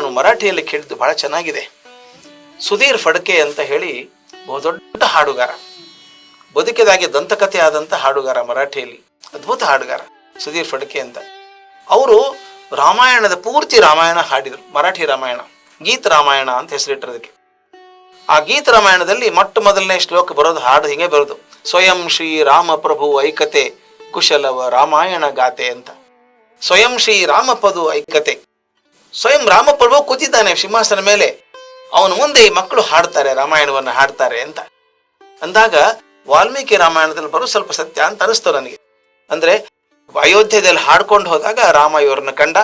ನಾನು ಮರಾಠಿಯಲ್ಲಿ ಕೇಳಿದ್ದು ಬಹಳ ಚೆನ್ನಾಗಿದೆ. ಸುಧೀರ್ ಫಡ್ಕೆ ಅಂತ ಹೇಳಿ ಬಹುದೊಡ್ಡ ಹಾಡುಗಾರ. ಬದುಕಿದಾಗೆ ದಂತಕಥೆ ಆದಂತ ಹಾಡುಗಾರ ಮರಾಠಿಯಲ್ಲಿ. ಅದ್ಭುತ ಹಾಡುಗಾರ ಸುಧೀರ್ ಫಡ್ಕೆ ಅಂತ. ಅವರು ರಾಮಾಯಣದ ಪೂರ್ತಿ ರಾಮಾಯಣ ಹಾಡಿದರು, ಮರಾಠಿ ರಾಮಾಯಣ, ಗೀತ ರಾಮಾಯಣ ಅಂತ ಹೆಸರಿಟ್ಟಿರೋದಕ್ಕೆ ಆ ಗೀತ ರಾಮಾಯಣದಲ್ಲಿ ಮೊಟ್ಟ ಮೊದಲನೇ ಶ್ಲೋಕ ಬರೋದು, ಹಾಡು ಹಿಂಗೆ ಬರೋದು, ಸ್ವಯಂ ಶ್ರೀ ರಾಮ ಪ್ರಭು ಐಕತೆ, ಕುಶಲವ ರಾಮಾಯಣ ಗಾತೆ ಅಂತ. ಸ್ವಯಂ ಶ್ರೀ ರಾಮಪದು ಐಕತೆ ಸ್ವಯಂ ರಾಮಪ್ರಭು ಕೂತಿದ್ದಾನೆ ಸಿಂಹಾಸನ ಮೇಲೆ. ಅವನ ಮುಂದೆ ಈ ಮಕ್ಕಳು ಹಾಡ್ತಾರೆ, ರಾಮಾಯಣವನ್ನು ಹಾಡ್ತಾರೆ ಅಂತ. ಅಂದಾಗ ವಾಲ್ಮೀಕಿ ರಾಮಾಯಣದಲ್ಲಿ ಬರೋ ಸ್ವಲ್ಪ ಸತ್ಯ ಅಂತ ಅನಿಸ್ತು ನನಗೆ. ಅಂದ್ರೆ ಅಯೋಧ್ಯದಲ್ಲಿ ಹಾಡ್ಕೊಂಡು ಹೋದಾಗ ರಾಮ ಇವರನ್ನ ಕಂಡ,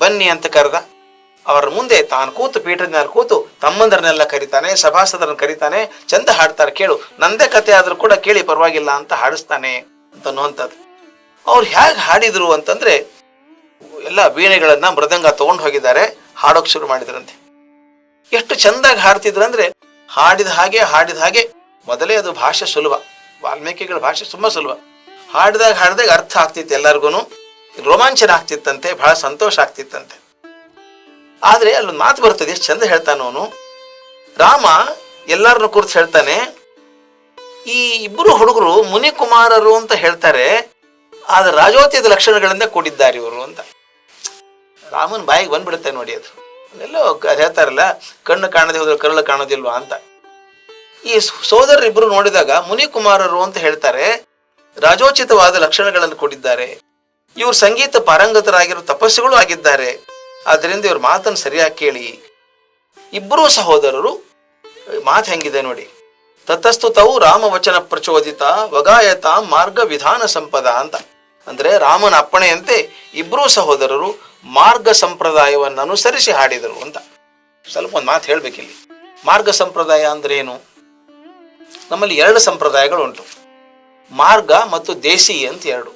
ಬನ್ನಿ ಅಂತ ಕರೆದ. ಅವರ ಮುಂದೆ ತಾನು ಕೂತು ಪೀಠದ ಕೂತು ತಮ್ಮಂದರನ್ನೆಲ್ಲ ಕರಿತಾನೆ, ಸಭಾಸದರನ್ನ ಕರಿತಾನೆ, ಚಂದ ಹಾಡ್ತಾರೆ, ಕೇಳು, ನಂದೇ ಕತೆ ಆದರೂ ಕೂಡ ಕೇಳಿ ಪರವಾಗಿಲ್ಲ ಅಂತ ಹಾಡಿಸ್ತಾನೆ ಅಂತ ಅನ್ನುವಂಥದ್ದು. ಅವ್ರು ಹೇಗೆ ಹಾಡಿದ್ರು ಅಂತಂದ್ರೆ ಎಲ್ಲ ವೀಣೆಗಳನ್ನ ಮೃದಂಗ ತಗೊಂಡು ಹೋಗಿದ್ದಾರೆ, ಹಾಡೋಕ್ ಶುರು ಮಾಡಿದ್ರಂತೆ. ಎಷ್ಟು ಚಂದಾಗಿ ಹಾಡ್ತಿದ್ರಂದ್ರೆ ಹಾಡಿದ ಹಾಗೆ ಹಾಡಿದ ಹಾಗೆ ಮೊದಲೇ ಅದು ಭಾಷೆ ಸುಲಭ. ವಾಲ್ಮೀಕಿಗಳ ಭಾಷೆ ತುಂಬಾ ಸುಲಭ. ಹಾಡಿದಾಗ ಹಾಡಿದಾಗ ಅರ್ಥ ಆಗ್ತಿತ್ತು ಎಲ್ಲರಿಗೂ ರೋಮಾಂಚನ ಆಗ್ತಿತ್ತಂತೆ, ಬಹಳ ಸಂತೋಷ ಆಗ್ತಿತ್ತಂತೆ. ಆದ್ರೆ ಅಲ್ಲೊಂದು ಮಾತು ಬರ್ತದೆ, ಎಷ್ಟು ಚಂದ ಹೇಳ್ತಾನ ಅವನು. ರಾಮ ಎಲ್ಲರನ್ನು ಕುರಿತು ಹೇಳ್ತಾನೆ, ಈ ಇಬ್ಬರು ಹುಡುಗರು ಮುನಿಕುಮಾರರು ಅಂತ ಹೇಳ್ತಾರೆ, ಆದ್ರೆ ರಾಜೋತ್ಯದ ಲಕ್ಷಣಗಳಿಂದ ಕೂಡಿದ್ದಾರೆ ಇವರು ಅಂತ. ರಾಮನ್ ಬಾಯಿಗೆ ಬಂದ್ಬಿಡುತ್ತೆ ನೋಡಿ ಅದು. ಎಲ್ಲೋ ಹೇಳ್ತಾರಲ್ಲ, ಕಣ್ಣು ಕಾಣದೆ ಹೋದ್ರೆ ಕರಳು ಕಾಣೋದಿಲ್ವಾ ಅಂತ. ಈ ಸೋದರರಿಬ್ಬರು ನೋಡಿದಾಗ ಮುನಿಕುಮಾರರು ಅಂತ ಹೇಳ್ತಾರೆ, ರಾಜೋಚಿತವಾದ ಲಕ್ಷಣಗಳನ್ನು ಕೊಟ್ಟಿದ್ದಾರೆ. ಇವರು ಸಂಗೀತ ಪಾರಂಗತರಾಗಿರೋ ತಪಸ್ಸುಗಳು ಆಗಿದ್ದಾರೆ. ಆದ್ದರಿಂದ ಇವ್ರ ಮಾತನ್ನು ಸರಿಯಾಗಿ ಕೇಳಿ. ಇಬ್ಬರೂ ಸಹೋದರರು, ಮಾತು ಹೆಂಗಿದೆ ನೋಡಿ. ತತಸ್ತು ತವು ರಾಮವಚನ ಪ್ರಚೋದಿತ ವಗಾಯತ ಮಾರ್ಗ ವಿಧಾನ ಸಂಪದ ಅಂತ. ಅಂದ್ರೆ ರಾಮನ ಅಪ್ಪಣೆಯಂತೆ ಇಬ್ಬರೂ ಸಹೋದರರು ಮಾರ್ಗ ಸಂಪ್ರದಾಯವನ್ನು ಅನುಸರಿಸಿ ಹಾಡಿದರು ಅಂತ. ಸ್ವಲ್ಪ ಒಂದು ಮಾತು ಹೇಳಬೇಕಿಲ್ಲಿ. ಮಾರ್ಗ ಸಂಪ್ರದಾಯ ಅಂದ್ರೆ ಏನು? ನಮ್ಮಲ್ಲಿ ಎರಡು ಸಂಪ್ರದಾಯಗಳು ಉಂಟು. ಮಾರ್ಗ ಮತ್ತು ದೇಸಿ ಅಂತ ಎರಡು.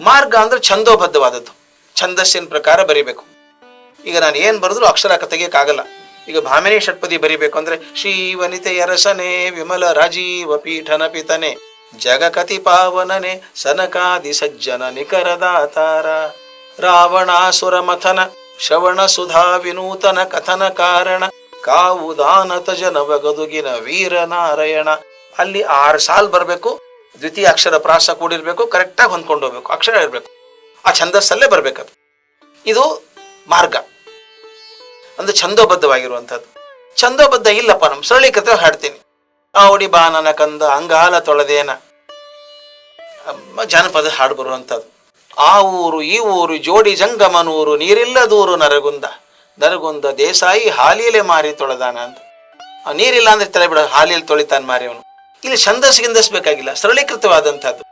ಮಾರ್ಗ ಅಂದ್ರೆ ಛಂದೋಬದ್ಧವಾದದ್ದು. ಛಂದಸ್ಸಿನ ಪ್ರಕಾರ ಬರಿಬೇಕು. ಈಗ ನಾನು ಏನು ಬರೆದ್ರು ಅಕ್ಷರ ತೆಗಿಯಕ್ಕಾಗಲ್ಲ ಈಗ ಭಾಮಿನಿ ಷಟ್ಪದಿ ಬರಿಬೇಕು ಅಂದ್ರೆ ಶ್ರೀ ವನಿತೆಯ ರಸನೆ ವಿಮಲ ರಾಜೀವ ಪೀಠನ ಪಿತನೆ, ಜಗಕತಿ ಪಾವನನೆ, ಸನಕಾದಿ ಸಜ್ಜನ ನಿಕರದಾತಾರ ರಾವಣಾಸುರ ಮಥನ ಶ್ರವಣ ಸುಧಾ ವಿನೂತನ ಕಥನ ಕಾರಣ ಕಾವುದಾನತ ಜನವಗದುಗಿನ ವೀರ ವೀರನಾರಾಯಣ. ಅಲ್ಲಿ ಆರು ಸಾಲ್ ಬರಬೇಕು, ದ್ವಿತೀಯ ಅಕ್ಷರ ಪ್ರಾಸ ಕೂಡಿರ್ಬೇಕು, ಕರೆಕ್ಟಾಗಿ ಹೊಂದ್ಕೊಂಡು ಹೋಗ್ಬೇಕು, ಅಕ್ಷರ ಇರಬೇಕು. ಆ ಛಂದಸ್ಸಲ್ಲೇ ಬರ್ಬೇಕು ಇದು ಮಾರ್ಗ. ಅಂದ್ರೆ ಛಂದೋಬದ್ಧವಾಗಿರುವಂಥದ್ದು. ಛಂದೋಬದ್ಧ ಇಲ್ಲಪ್ಪ, ನಮ್ಮ ಸರಳೀಕೃತ ಹಾಡ್ತೀನಿ. ಆವಡಿ ಬಾನನ ಕಂದ ಅಂಗಾಲ ತೊಳೆದೇನ. ಜಾನಪದ ಹಾಡು ಬರುವಂಥದ್ದು. ಆ ಊರು, ಈ ಊರು, ಜೋಡಿ ಜಂಗಮನೂರು, ನೀರಿಲ್ಲದೂರು ನರಗುಂದ. ನರಗುಂದ ದೇಸಾಯಿ ಹಾಲಿಲೆ ಮಾರಿ ತೊಳೆದಾನ ಅಂತ ನೀರಿಲ್ಲ ಅಂದ್ರೆ ತಲೆ ಬಿಡ ಹಾಲಿಯಲ್ಲಿ ತೊಳಿತಾನೆ ಮಾರಿ ಅವನು. ಇಲ್ಲಿ ಛಂದಸ್ ಗಿಂದಸ್ ಬೇಕಾಗಿಲ್ಲ, ಸರಳೀಕೃತವಾದಂಥದ್ದು.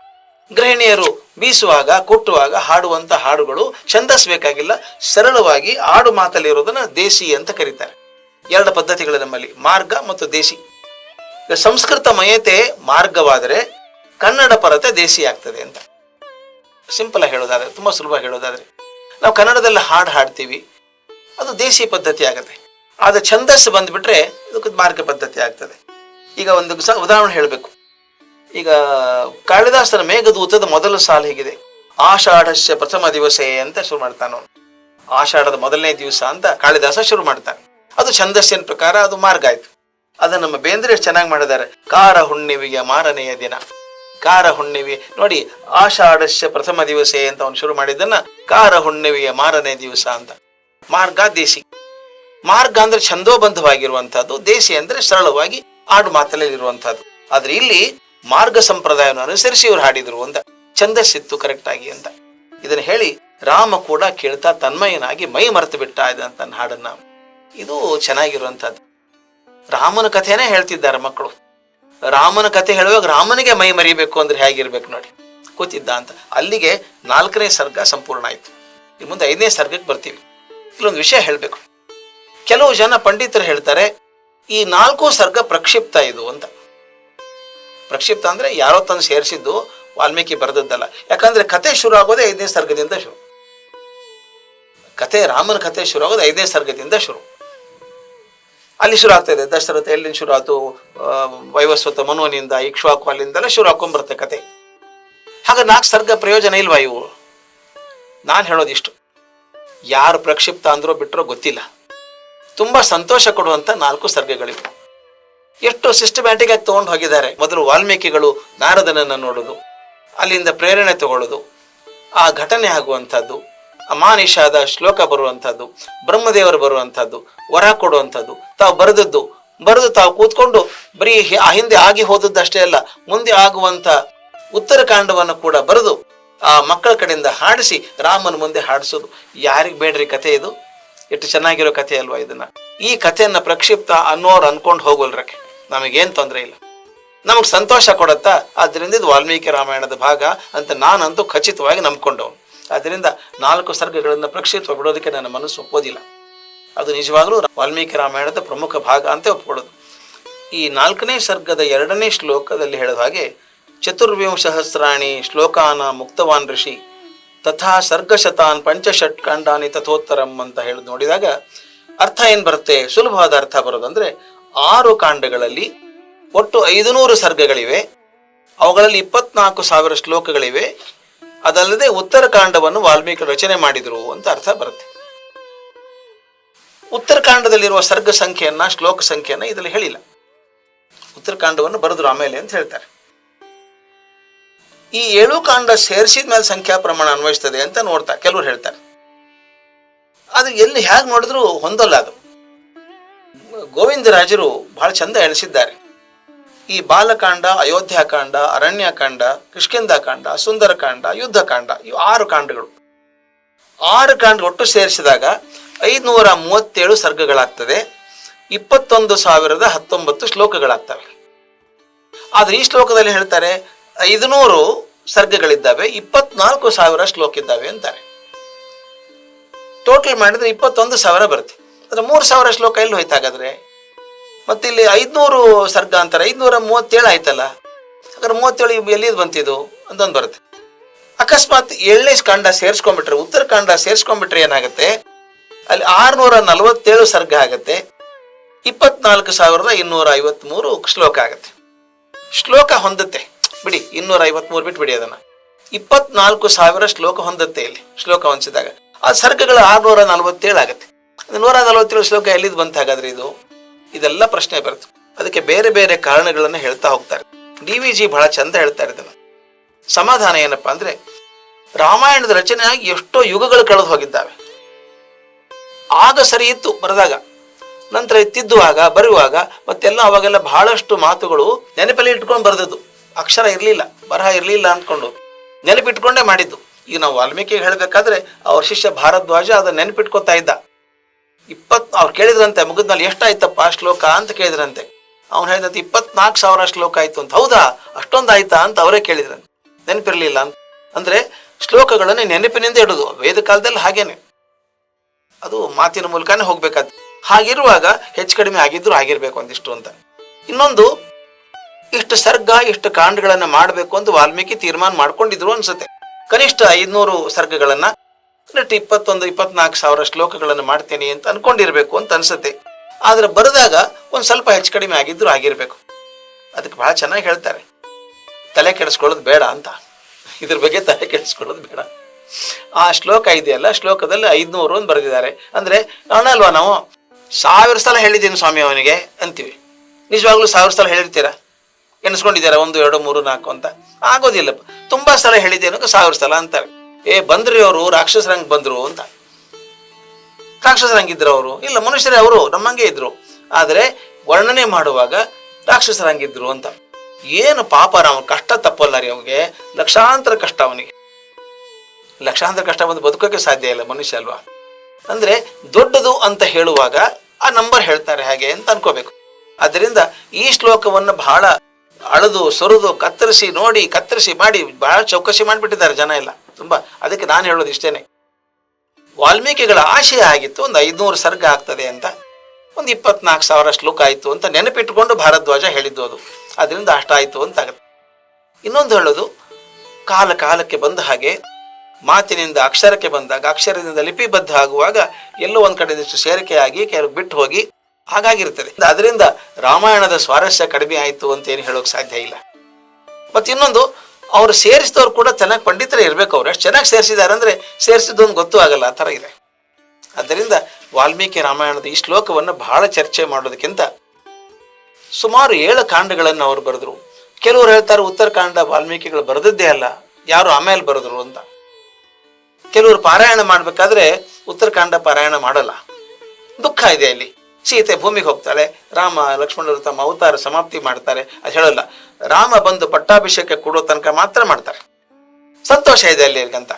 ಗೃಹಿಣಿಯರು ಬೀಸುವಾಗ, ಕುಟ್ಟುವಾಗ ಹಾಡುವಂತ ಹಾಡುಗಳು ಛಂದಸ್ ಬೇಕಾಗಿಲ್ಲ, ಸರಳವಾಗಿ ಆಡು ಮಾತಲ್ಲಿರೋದನ್ನ ದೇಸಿ ಅಂತ ಕರೀತಾರೆ. ಎರಡು ಪದ್ಧತಿಗಳು ನಮ್ಮಲ್ಲಿ, ಮಾರ್ಗ ಮತ್ತು ದೇಸಿ. ಸಂಸ್ಕೃತ ಮಯತೆ ಮಾರ್ಗವಾದರೆ ಕನ್ನಡ ಪರತೆ ದೇಸಿ ಆಗ್ತದೆ ಅಂತ. ಸಿಂಪಲ್ ಆಗಿ ಹೇಳೋದಾದ್ರೆ, ತುಂಬ ಸುಲಭ ಹೇಳೋದಾದ್ರೆ, ನಾವು ಕನ್ನಡದಲ್ಲಿ ಹಾಡು ಹಾಡ್ತೀವಿ, ಅದು ದೇಸಿ ಪದ್ಧತಿ ಆಗುತ್ತೆ. ಆದ್ರೆ ಛಂದಸ್ಸು ಬಂದ್ಬಿಟ್ರೆ ಇದಕ್ಕೆ ಮಾರ್ಗ ಪದ್ಧತಿ ಆಗ್ತದೆ. ಈಗ ಒಂದು ಸ, ಉದಾಹರಣೆ ಹೇಳಬೇಕು. ಈಗ ಕಾಳಿದಾಸನ ಮೇಘದೂತದ ಮೊದಲ ಸಾಲು ಹೇಗಿದೆ? ಆಷಾಢಸ್ಯ ಪ್ರಥಮ ದಿವಸೇ ಅಂತ ಶುರು ಮಾಡ್ತಾನೆ ಅವನು. ಆಷಾಢದ ಮೊದಲನೇ ದಿವಸ ಅಂತ ಕಾಳಿದಾಸ ಶುರು ಮಾಡ್ತಾನೆ. ಅದು ಛಂದಸ್ಸಿನ ಪ್ರಕಾರ ಅದು ಮಾರ್ಗ ಆಯ್ತು. ಅದನ್ನ ನಮ್ಮ ಬೇಂದ್ರೆ ಚೆನ್ನಾಗಿ ಮಾಡಿದ್ದಾರೆ. ಕಾರ ಹುಣ್ಣಿಮೆಯ ಮಾರನೆಯ ದಿನ. ಕಾರ ಹುಣ್ಣಿಮೆ ನೋಡಿ ಆಷಾಢಸ್ಯ ಪ್ರಥಮ ದಿವಸೇ ಅಂತ ಅವನು ಶುರು ಮಾಡಿದ್ದನ್ನ ಕಾರ ಹುಣ್ಣಿಮೆಯ ಮಾರನೇ ದಿವಸ ಅಂತ. ಮಾರ್ಗ ದೇಸಿ. ಮಾರ್ಗ ಅಂದ್ರೆ ಛಂದೋಬಂಧವಾಗಿರುವಂತಹದ್ದು ದೇಸಿ ಅಂದ್ರೆ ಸರಳವಾಗಿ ಆಡು ಮಾತಲ್ಲಿ ಇರುವಂತಹದ್ದು ಆದ್ರೆ ಇಲ್ಲಿ ಮಾರ್ಗ ಸಂಪ್ರದಾಯವನ್ನು ಅನುಸರಿಸಿ ಇವ್ರು ಹಾಡಿದ್ರು ಅಂತ. ಛಂದಸ್ಸಿತ್ತು ಕರೆಕ್ಟ್ ಆಗಿ ಅಂತ. ಇದನ್ನ ಹೇಳಿ ರಾಮ ಕೂಡ ಕೇಳ್ತಾ ತನ್ಮಯನಾಗಿ ಮೈ ಮರೆತು ಬಿಟ್ಟ ಇದಂತ ಹಾಡನ್ನ. ಇದು ಚೆನ್ನಾಗಿರುವಂತಹದ್ದು ರಾಮನ ಕಥೆನೇ ಹೇಳ್ತಿದ್ದಾರೆ ಮಕ್ಕಳು. ರಾಮನ ಕಥೆ ಹೇಳುವಾಗ ರಾಮನಿಗೆ ಮೈ ಮರಿಬೇಕು ಅಂದ್ರೆ ಹೇಗಿರ್ಬೇಕು ನೋಡಿ. ಕೂತಿದ್ದ ಅಂತ. ಅಲ್ಲಿಗೆ ನಾಲ್ಕನೇ ಸರ್ಗ ಸಂಪೂರ್ಣ ಆಯ್ತು. ಇನ್ನು ಮುಂದೆ ಐದನೇ ಸರ್ಗಕ್ಕೆ ಬರ್ತೀವಿ. ಇಲ್ಲೊಂದು ವಿಷಯ ಹೇಳಬೇಕು. ಕೆಲವು ಜನ ಪಂಡಿತರು ಹೇಳ್ತಾರೆ, ಈ ನಾಲ್ಕು ಸರ್ಗ ಪ್ರಕ್ಷಿಪ್ತ ಇದು ಅಂತ. ಪ್ರಕ್ಷಿಪ್ತ ಅಂದ್ರೆ ಯಾರೋ ತಂದು ಸೇರಿಸಿದ್ದು ವಾಲ್ಮೀಕಿ ಬರೆದದ್ದಲ್ಲ. ಯಾಕಂದ್ರೆ ಕತೆ ಶುರು ಆಗೋದೇ ಐದನೇ ಸರ್ಗದಿಂದ ಶುರು. ಕತೆ ರಾಮನ ಕತೆ ಶುರು ಆಗೋದು ಐದನೇ ಸರ್ಗದಿಂದ ಶುರು. ಅಲ್ಲಿ ಶುರು ಆಗ್ತದೆ ದಶರಥ ಎಲ್ಲಿಂದ ಶುರು ಆಯ್ತು? ವೈವಸ್ವತ ಮನುವನಿಂದ ಇಕ್ಷ್ವಾಕು ಅಲ್ಲಿಂದೆಲ್ಲ ಶುರು ಹಾಕೊಂಡ್ಬರುತ್ತೆ ಕತೆ. ಹಾಗೆ ನಾಲ್ಕು ಸರ್ಗ ಪ್ರಯೋಜನ ಇಲ್ವಾ ಇವು? ನಾನು ಹೇಳೋದಿಷ್ಟು ಯಾರು ಪ್ರಕ್ಷಿಪ್ತ ಅಂದ್ರೋ ಬಿಟ್ಟರೋ ಗೊತ್ತಿಲ್ಲ. ತುಂಬಾ ಸಂತೋಷ ಕೊಡುವಂತ ನಾಲ್ಕು ಸರ್ಗಗಳಿವೆ. ಎಷ್ಟು ಸಿಸ್ಟಮ್ಯಾಟಿಕ್ ಆಗಿ ತೊಗೊಂಡು ಹೋಗಿದ್ದಾರೆ. ಮೊದಲು ವಾಲ್ಮೀಕಿಗಳು ನಾರದನನ್ನ ನೋಡೋದು, ಅಲ್ಲಿಂದ ಪ್ರೇರಣೆ ತಗೊಳ್ಳೋದು ಆ ಘಟನೆ ಆಗುವಂಥದ್ದು ಅಮಾನಿಷಾದ ಶ್ಲೋಕ ಬರುವಂಥದ್ದು, ಬ್ರಹ್ಮದೇವರು ಬರುವಂಥದ್ದು, ವರ ಕೊಡುವಂಥದ್ದು, ತಾವು ಬರೆದದ್ದು, ಬರೆದು ತಾವು ಕೂತ್ಕೊಂಡು ಬರೀ ಆ ಹಿಂದೆ ಆಗಿ ಹೋದದ್ದಷ್ಟೇ ಅಲ್ಲ, ಮುಂದೆ ಆಗುವಂತ ಉತ್ತರ ಕಾಂಡವನ್ನು ಕೂಡ ಬರೆದು ಆ ಮಕ್ಕಳ ಕಡೆಯಿಂದ ಹಾಡಿಸಿ ರಾಮನ ಮುಂದೆ ಹಾಡಿಸೋದು. ಯಾರಿಗೆ ಬೇಡ್ರಿ ಕಥೆ ಇದು? ಎಷ್ಟು ಚೆನ್ನಾಗಿರೋ ಕಥೆ ಅಲ್ವಾ ಇದನ್ನ? ಈ ಕಥೆಯನ್ನ ಪ್ರಕ್ಷಿಪ್ತ ಅನ್ನೋರು ಅನ್ಕೊಂಡು ಹೋಗೋಲ್ರಕ್ಕೆ. ನಮಗೇನ್ ತೊಂದರೆ ಇಲ್ಲ. ನಮಗೆ ಸಂತೋಷ ಕೊಡತ್ತಾ, ಆದ್ರಿಂದ ಇದು ವಾಲ್ಮೀಕಿ ರಾಮಾಯಣದ ಭಾಗ ಅಂತ ನಾನಂತೂ ಖಚಿತವಾಗಿ ನಂಬ್ಕೊಂಡವನು. ಆದ್ರಿಂದ ನಾಲ್ಕು ಸರ್ಗಗಳನ್ನು ಪ್ರಕ್ಷೇಪ ಬಿಡೋದಕ್ಕೆ ನನ್ನ ಮನಸ್ಸು ಒಪ್ಪೋದಿಲ್ಲ. ಅದು ನಿಜವಾಗಲೂ ವಾಲ್ಮೀಕಿ ರಾಮಾಯಣದ ಪ್ರಮುಖ ಭಾಗ ಅಂತ ಒಪ್ಕೊಳ್ಳೋದು ಈ ನಾಲ್ಕನೇ ಸರ್ಗದ ಎರಡನೇ ಶ್ಲೋಕದಲ್ಲಿ ಹೇಳಿದ ಹಾಗೆ, ಚತುರ್ವಿಂಶಹಸ್ರಾಣಿ ಶ್ಲೋಕಾನ ಮುಕ್ತವಾನ್ ಋಷಿ ತಥಾ ಸರ್ಗಶತಾನ್ ಪಂಚಷಟ್ ಕಾಂಡಾನಿ ತಥೋತ್ತರಂ ಅಂತ ಹೇಳಿ ನೋಡಿದಾಗ ಅರ್ಥ ಏನ್ ಬರುತ್ತೆ? ಸುಲಭವಾದ ಅರ್ಥ ಬರೋದಂದ್ರೆ ಆರು ಕಾಂಡಗಳಲ್ಲಿ ಒಟ್ಟು ಐದುನೂರು ಸರ್ಗಗಳಿವೆ. ಅವುಗಳಲ್ಲಿ ಇಪ್ಪತ್ನಾಲ್ಕು ಸಾವಿರ ಶ್ಲೋಕಗಳಿವೆ. ಅದಲ್ಲದೆ ಉತ್ತರಕಾಂಡವನ್ನು ವಾಲ್ಮೀಕಿ ರಚನೆ ಮಾಡಿದರು ಅಂತ ಅರ್ಥ ಬರುತ್ತೆ. ಉತ್ತರಕಾಂಡದಲ್ಲಿರುವ ಸರ್ಗ ಸಂಖ್ಯೆಯನ್ನ, ಶ್ಲೋಕ ಸಂಖ್ಯೆಯನ್ನ ಇದರಲ್ಲಿ ಹೇಳಿಲ್ಲ. ಉತ್ತರಕಾಂಡವನ್ನು ಬರೆದ್ರು ಆಮೇಲೆ ಅಂತ ಹೇಳ್ತಾರೆ. ಈ ಏಳು ಕಾಂಡ ಸೇರಿಸಿದ ಮೇಲೆ ಸಂಖ್ಯಾ ಪ್ರಮಾಣ ಅನ್ವಯಿಸ್ತದೆ ಅಂತ ನೋಡ್ತಾ ಕೆಲವರು ಹೇಳ್ತಾರೆ. ಅದು ಎಲ್ಲಿ ಹೇಗೆ ನೋಡಿದ್ರು ಹೊಂದಲ್ಲ ಅದು. ಗೋವಿಂದರಾಜರು ಬಹಳ ಚಂದ ಎಣಿಸಿದ್ದಾರೆ. ಈ ಬಾಲಕಾಂಡ, ಅಯೋಧ್ಯಾಕಾಂಡ, ಅರಣ್ಯಕಾಂಡ ಕಿಷ್ಕಿಂಧಾಕಾಂಡ ಸುಂದರಕಾಂಡ, ಯುದ್ಧಕಾಂಡ, ಇವು ಆರು ಕಾಂಡಗಳು. ಆರು ಕಾಂಡ ಒಟ್ಟು ಸೇರಿಸಿದಾಗ ಐದುನೂರ ಮೂವತ್ತೇಳು ಸರ್ಗಗಳಾಗ್ತದೆ. ಇಪ್ಪತ್ತೊಂದು ಸಾವಿರದ ಹತ್ತೊಂಬತ್ತು ಶ್ಲೋಕಗಳಾಗ್ತವೆ. ಆದರೆ ಈ ಶ್ಲೋಕದಲ್ಲಿ ಹೇಳ್ತಾರೆ, ಐದುನೂರು ಸರ್ಗಗಳಿದ್ದಾವೆ, ಇಪ್ಪತ್ನಾಲ್ಕು ಸಾವಿರ ಶ್ಲೋಕ ಇದ್ದಾವೆ ಅಂತಾರೆ. ಟೋಟಲ್ ಮಾಡಿದ್ರೆ ಇಪ್ಪತ್ತೊಂದು ಸಾವಿರ ಬರುತ್ತೆ. ಅಂದ್ರೆ ಮೂರು ಸಾವಿರ ಶ್ಲೋಕ ಎಲ್ಲಿ ಹೋಯ್ತು ಹಾಗಾದ್ರೆ ಮತ್ತೆ ಇಲ್ಲಿ ಐದ್ನೂರು ಸರ್ಗ ಅಂತಾರೆ. ಐದ್ನೂರ ಮೂವತ್ತೇಳು ಆಯ್ತಲ್ಲ? ಹಾಗಾದ್ರೆ ಮೂವತ್ತೇಳು ಎಲ್ಲಿದ್ ಬಂತಿದು? ಅಂತಂದು ಬರುತ್ತೆ. ಅಕಸ್ಮಾತ್ ಏಳನೇ ಕಾಂಡ ಸೇರಿಸ್ಕೊಂಡ್ಬಿಟ್ರೆ, ಉತ್ತರ ಕಾಂಡ ಸೇರಿಸ್ಕೊಂಡ್ಬಿಟ್ರೆ ಏನಾಗುತ್ತೆ? ಅಲ್ಲಿ ಆರ್ನೂರ ನಲವತ್ತೇಳು ಸರ್ಗ ಆಗತ್ತೆ. ಇಪ್ಪತ್ನಾಲ್ಕು ಸಾವಿರದ ಇನ್ನೂರ ಐವತ್ಮೂರು ಶ್ಲೋಕ ಆಗುತ್ತೆ. ಶ್ಲೋಕ ಹೊಂದುತ್ತೆ. ಬಿಡಿ, ಇನ್ನೂರ ಐವತ್ಮೂರು ಬಿಟ್ಟು ಬಿಡಿ ಅದನ್ನ. ಇಪ್ಪತ್ನಾಲ್ಕು ಸಾವಿರ ಶ್ಲೋಕ ಹೊಂದುತ್ತೆ ಇಲ್ಲಿ, ಶ್ಲೋಕ ಹೊಂದಿಸಿದಾಗ. ಆ ಸರ್ಗಗಳು ಆರ್ನೂರ ನಲವತ್ತೇಳು ಆಗುತ್ತೆ. ನೂರ ನಲವತ್ತೇಳು ಶ್ಲೋಕ ಎಲ್ಲಿದ್ ಬಂತ ಹಾಗಾದ್ರೆ ಇದು? ಇದೆಲ್ಲ ಪ್ರಶ್ನೆ ಬರುತ್ತೆ. ಅದಕ್ಕೆ ಬೇರೆ ಬೇರೆ ಕಾರಣಗಳನ್ನ ಹೇಳ್ತಾ ಹೋಗ್ತಾರೆ. ಡಿ ವಿ ಜಿ ಬಹಳ ಚಂದ ಹೇಳ್ತಾರೆ ಇದನ್ನ ಸಮಾಧಾನ ಏನಪ್ಪ ಅಂದ್ರೆ, ರಾಮಾಯಣದ ರಚನೆ ಆಗಿ ಎಷ್ಟೋ ಯುಗಗಳು ಕಳೆದು ಹೋಗಿದ್ದಾವೆ. ಆಗ ಸರಿ ಇತ್ತು ಬರೆದಾಗ. ನಂತರ ತಿದ್ದುವಾಗ ಬರೆಯುವಾಗ ಮತ್ತೆಲ್ಲ ಅವಾಗೆಲ್ಲ ಬಹಳಷ್ಟು ಮಾತುಗಳು ನೆನಪಲ್ಲಿ ಇಟ್ಕೊಂಡು ಬರೆದದ್ದು. ಅಕ್ಷರ ಇರಲಿಲ್ಲ, ಬರಹ ಇರಲಿಲ್ಲ ಅಂದ್ಕೊಂಡು ನೆನಪಿಟ್ಕೊಂಡೇ ಮಾಡಿದ್ದು. ಈಗ ನಾವು ವಾಲ್ಮೀಕಿ ಹೇಳಬೇಕಾದ್ರೆ, ಅವ್ರ ಶಿಷ್ಯ ಭಾರದ್ವಾಜ ಅದನ್ನ ನೆನಪಿಟ್ಕೊತಾ ಇದ್ದ. ಇಪ್ಪತ್ ಅವ್ರು ಕೇಳಿದ್ರಂತೆ, ಮುಗಿದ್ಮೇಲೆ ಎಷ್ಟಾಯ್ತಪ್ಪ ಶ್ಲೋಕ ಅಂತ ಕೇಳಿದ್ರಂತೆ. ಅವ್ನು ಹೇಳಿದಂತೆ ಇಪ್ಪತ್ನಾಲ್ಕು ಸಾವಿರ ಶ್ಲೋಕ ಆಯ್ತು ಅಂತ. ಹೌದಾ? ಅಷ್ಟೊಂದು ಆಯ್ತಾ ಅಂತ ಅವರೇ ಕೇಳಿದ್ರಂತೆ. ನೆನಪಿರ್ಲಿಲ್ಲ ಅಂತ. ಅಂದ್ರೆ ಶ್ಲೋಕಗಳನ್ನು ನೆನಪಿನಿಂದ ಇಡೋದು. ವೇದ ಕಾಲದಲ್ಲಿ ಹಾಗೇನೆ. ಅದು ಮಾತಿನ ಮೂಲಕನೇ ಹೋಗ್ಬೇಕಾದ ಹಾಗಿರುವಾಗ ಹೆಚ್ಚು ಕಡಿಮೆ ಆಗಿದ್ರು ಆಗಿರ್ಬೇಕು ಒಂದಿಷ್ಟು ಅಂತ. ಇನ್ನೊಂದು, ಇಷ್ಟು ಸರ್ಗ, ಇಷ್ಟು ಕಾಂಡಗಳನ್ನ ಮಾಡಬೇಕು ಅಂತ ವಾಲ್ಮೀಕಿ ತೀರ್ಮಾನ ಮಾಡ್ಕೊಂಡಿದ್ರು ಅನ್ಸುತ್ತೆ. ಕನಿಷ್ಠ ಐದ್ನೂರು ಸರ್ಗಗಳನ್ನ ಕರೆಕ್ಟ್ ಇಪ್ಪತ್ತೊಂದು, ಇಪ್ಪತ್ನಾಲ್ಕು ಸಾವಿರ ಶ್ಲೋಕಗಳನ್ನು ಮಾಡ್ತೇನೆ ಅಂತ ಅನ್ಕೊಂಡಿರ್ಬೇಕು ಅಂತ ಅನ್ಸುತ್ತೆ. ಆದ್ರೆ ಬರೆದಾಗ ಒಂದು ಸ್ವಲ್ಪ ಹೆಚ್ಚು ಕಡಿಮೆ ಆಗಿದ್ರು ಆಗಿರ್ಬೇಕು. ಅದಕ್ಕೆ ಬಹಳ ಚೆನ್ನಾಗಿ ಹೇಳ್ತಾರೆ. ತಲೆ ಕೆಡಿಸ್ಕೊಳ್ಳೋದು ಬೇಡ ಅಂತ. ಇದ್ರ ಬಗ್ಗೆ ತಲೆ ಕೆಡಿಸ್ಕೊಳ್ಳೋದು ಬೇಡ. ಆ ಶ್ಲೋಕ ಇದೆಯಲ್ಲ, ಶ್ಲೋಕದಲ್ಲಿ ಐದ್ನೂರು ಅಂತ ಬರೆದಿದ್ದಾರೆ. ಅಂದ್ರೆ ಅಲ್ವಾ ನಾವು? ಸಾವಿರ ಸಲ ಹೇಳಿದ್ದೀನಿ ಸ್ವಾಮಿ ಅವನಿಗೆ ಅಂತೀವಿ. ನಿಜವಾಗ್ಲೂ ಸಾವಿರ ಸಲ ಹೇಳಿರ್ತೀರಾ? ಎಣಿಸ್ಕೊಂಡಿದ್ದೀರಾ? ಒಂದು, ಎರಡು, ಮೂರು, ನಾಲ್ಕು ಅಂತ? ಆಗೋದಿಲ್ಲ. ತುಂಬಾ ಸಲ ಹೇಳಿದ್ದೇನೆ ಸಾವಿರ ಸಲ ಅಂತಾರೆ. ಏ, ಬಂದ್ರಿ ಅವರು ರಾಕ್ಷಸರಂಗ್ ಬಂದ್ರು ಅಂತ. ರಾಕ್ಷಸರಂಗಿದ್ರು ಅವರು. ಇಲ್ಲ, ಮನುಷ್ಯರೇ ಅವರು ನಮ್ಮಂಗೆ ಇದ್ರು. ಆದ್ರೆ, ವರ್ಣನೆ ಮಾಡುವಾಗ ರಾಕ್ಷಸರಂಗಿದ್ರು ಅಂತ. ಏನು ಪಾಪ ರಾಮ ಕಷ್ಟ ತಪ್ಪಲ್ಲ ರೀ ಅವನಿಗೆ ಲಕ್ಷಾಂತರ ಕಷ್ಟ ಅವನಿಗೆ. ಲಕ್ಷಾಂತರ ಕಷ್ಟ ಬಂದು ಬದುಕೋಕೆ ಸಾಧ್ಯ ಇಲ್ಲ ಮನುಷ್ಯ ಅಲ್ವಾ? ಅಂದ್ರೆ, ದೊಡ್ಡದು ಅಂತ ಹೇಳುವಾಗ ಆ ನಂಬರ್ ಹೇಳ್ತಾರೆ ಹಾಗೆ ಅಂತ ಅನ್ಕೋಬೇಕು. ಅದರಿಂದ ಈ ಶ್ಲೋಕವನ್ನು ಬಹಳ ಅಳದು, ಸುರಿದು, ಕತ್ತರಿಸಿ ನೋಡಿ, ಕತ್ತರಿಸಿ ಮಾಡಿ, ಬಹಳ ಚೌಕಸಿ ಮಾಡಿಬಿಟ್ಟಿದ್ದಾರೆ ಜನ ಎಲ್ಲ. ತುಂಬಾ, ಅದಕ್ಕೆ ನಾನು ಹೇಳೋದು ಇಷ್ಟೇನೆ. ವಾಲ್ಮೀಕಿಗಳ ಆಶಯ ಆಗಿತ್ತು, ಒಂದು ಐದುನೂರು ಸರ್ಗ ಆಗ್ತದೆ ಅಂತ. ಒಂದು ಇಪ್ಪತ್ನಾಲ್ಕು ಸಾವಿರ ಶ್ಲೋಕ ಆಯಿತು ಅಂತ ನೆನಪಿಟ್ಟುಕೊಂಡು ಭಾರದ್ವಾಜ ಹೇಳಿದ್ದು ಅದು. ಅದರಿಂದ ಅಷ್ಟಾಯಿತು ಅಂತ ಆಗುತ್ತೆ. ಇನ್ನೊಂದು ಹೇಳೋದು, ಕಾಲ ಕಾಲಕ್ಕೆ ಬಂದ ಹಾಗೆ, ಮಾತಿನಿಂದ ಅಕ್ಷರಕ್ಕೆ ಬಂದಾಗ, ಅಕ್ಷರದಿಂದ ಲಿಪಿಬದ್ಧ ಆಗುವಾಗ ಎಲ್ಲೋ ಒಂದು ಕಡೆ ಸೇರಿಕೆಯಾಗಿ ಕೆಲವು ಬಿಟ್ಟು ಹೋಗಿ ಹಾಗಾಗಿರ್ತದೆ ಅದರಿಂದ ರಾಮಾಯಣದ ಸ್ವಾರಸ್ಯ ಕಡಿಮೆ ಆಯಿತು ಅಂತ ಏನು ಹೇಳೋಕೆ ಸಾಧ್ಯ ಇಲ್ಲ. ಮತ್ತೆ ಇನ್ನೊಂದು, ಅವರು ಸೇರಿಸಿದವರು ಕೂಡ ಚೆನ್ನಾಗಿ ಪಂಡಿತರೇ ಇರಬೇಕು ಅವ್ರು. ಎಷ್ಟು ಚೆನ್ನಾಗಿ ಸೇರಿಸಿದ್ದಾರೆ ಅಂದ್ರೆ ಸೇರಿಸಿದ್ದೊಂದು ಗೊತ್ತೂ ಆಗಲ್ಲ, ಆ ಥರ ಇದೆ. ಆದ್ದರಿಂದ ವಾಲ್ಮೀಕಿ ರಾಮಾಯಣದ ಈ ಶ್ಲೋಕವನ್ನು ಬಹಳ ಚರ್ಚೆ ಮಾಡೋದಕ್ಕಿಂತ ಸುಮಾರು ಏಳು ಕಾಂಡಗಳನ್ನು ಅವರು ಬರೆದ್ರು. ಕೆಲವರು ಹೇಳ್ತಾರೆ ಉತ್ತರ ಕಾಂಡ ವಾಲ್ಮೀಕಿಗಳು ಬರೆದದ್ದೇ ಅಲ್ಲ, ಯಾರು ಆಮೇಲೆ ಬರೆದ್ರು ಅಂತ. ಕೆಲವರು ಪಾರಾಯಣ ಮಾಡಬೇಕಾದ್ರೆ ಉತ್ತರಕಾಂಡ ಪಾರಾಯಣ ಮಾಡಲ್ಲ. ದುಃಖ ಇದೆ ಅಲ್ಲಿ. ಸೀತೆ ಭೂಮಿಗೆ ಹೋಗ್ತಾಳೆ, ರಾಮ ಲಕ್ಷ್ಮಣರು ತಮ್ಮ ಅವತಾರ ಸಮಾಪ್ತಿ ಮಾಡ್ತಾರೆ. ಅದು ಹೇಳಲ್ಲ, ರಾಮ ಬಂದು ಪಟ್ಟಾಭಿಷೇಕ ಕೊಡೋ ತನಕ ಮಾತ್ರ ಮಾಡ್ತಾರೆ. ಸಂತೋಷ ಇದೆ ಅಲ್ಲಿ ಅಂತ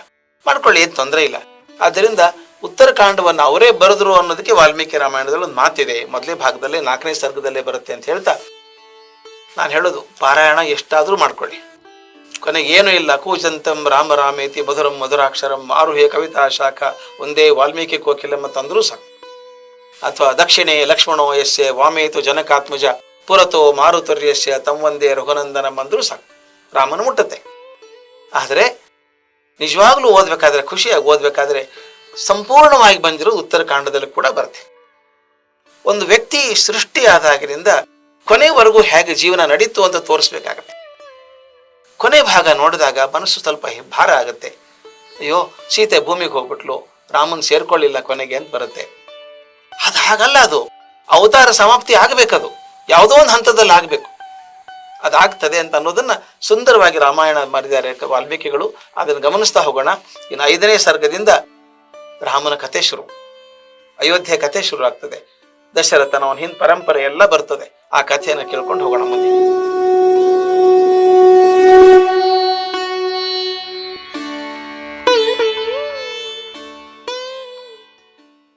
ಮಾಡ್ಕೊಳ್ಳಿ, ಏನು ತೊಂದರೆ ಇಲ್ಲ. ಆದ್ದರಿಂದ ಉತ್ತರಕಾಂಡವನ್ನು ಅವರೇ ಬರೆದ್ರು ಅನ್ನೋದಕ್ಕೆ ವಾಲ್ಮೀಕಿ ರಾಮಾಯಣದಲ್ಲಿ ಒಂದು ಮಾತಿದೆ. ಮೊದಲೇ ಭಾಗದಲ್ಲೇ, ನಾಲ್ಕನೇ ಸರ್ಗದಲ್ಲೇ ಬರುತ್ತೆ ಅಂತ ಹೇಳ್ತಾ. ನಾನು ಹೇಳೋದು, ಪಾರಾಯಣ ಎಷ್ಟಾದರೂ ಮಾಡ್ಕೊಳ್ಳಿ. ಕೊನೆಗೆ ಏನೂ ಇಲ್ಲ, ಕೂಜಂತಂ ರಾಮ ರಾಮೇತಿ ಮಧುರಂ ಮಧುರಾಕ್ಷರಂ ಆರುಹೆ ಕವಿತಾ ಶಾಖ, ಒಂದೇ ವಾಲ್ಮೀಕಿ ಕೋಕಿಲಂ ತಂದರೂ ಸಾಕು. ಅಥವಾ ದಕ್ಷಿಣೆ ಲಕ್ಷ್ಮಣೋ ಯಸ್ಯ ವಾಮೇತು ಜನಕಾತ್ಮಜ ಪುರತೋ ಮಾರುತರ್ಯಸ್ಯ ತಮ್ಮಂದೇ ರಘುನಂದನ ಬಂದರೂ ಸಾಕು. ರಾಮನ ಮುಟ್ಟುತ್ತೆ. ಆದರೆ ನಿಜವಾಗ್ಲೂ ಓದ್ಬೇಕಾದ್ರೆ, ಖುಷಿಯಾಗಿ ಓದ್ಬೇಕಾದ್ರೆ ಸಂಪೂರ್ಣವಾಗಿ ಬಂದಿರೋ ಉತ್ತರಕಾಂಡದಲ್ಲಿ ಕೂಡ ಬರುತ್ತೆ. ಒಂದು ವ್ಯಕ್ತಿ ಸೃಷ್ಟಿ ಆದಾಗಿನಿಂದ ಕೊನೆವರೆಗೂ ಹೇಗೆ ಜೀವನ ನಡೀತು ಅಂತ ತೋರಿಸ್ಬೇಕಾಗತ್ತೆ. ಕೊನೆ ಭಾಗ ನೋಡಿದಾಗ ಮನಸ್ಸು ಸ್ವಲ್ಪ ಭಾರ ಆಗುತ್ತೆ. ಅಯ್ಯೋ, ಸೀತೆ ಭೂಮಿಗೆ ಹೋಗ್ಬಿಟ್ಲು, ರಾಮನ್ ಸೇರ್ಕೊಳ್ಳಿಲ್ಲ ಕೊನೆಗೆ ಅಂತ ಬರುತ್ತೆ. ಅದು ಹಾಗಲ್ಲ ಅದು. ಅವತಾರ ಸಮಾಪ್ತಿ ಆಗಬೇಕದು. ಯಾವುದೋ ಒಂದು ಹಂತದಲ್ಲಿ ಆಗಬೇಕು. ಅದಾಗ್ತದೆ ಅಂತ ಅನ್ನೋದನ್ನ ಸುಂದರವಾಗಿ ರಾಮಾಯಣ ಮಾಡಿದ್ದಾರೆ ವಾಲ್ಮೀಕಿಗಳು. ಅದನ್ನು ಗಮನಿಸ್ತಾ ಹೋಗೋಣ. ಇನ್ನು ಐದನೇ ಸರ್ಗದಿಂದ ರಾಮನ ಕಥೆ ಶುರು. ಅಯೋಧ್ಯೆ ಕಥೆ ಶುರು ಆಗ್ತದೆ ದಶರಥನ ಅವನ ಹಿಂದ್ ಪರಂಪರೆ ಎಲ್ಲ ಬರ್ತದೆ. ಆ ಕಥೆಯನ್ನು ಕೇಳ್ಕೊಂಡು ಹೋಗೋಣ ಮುಂದೆ.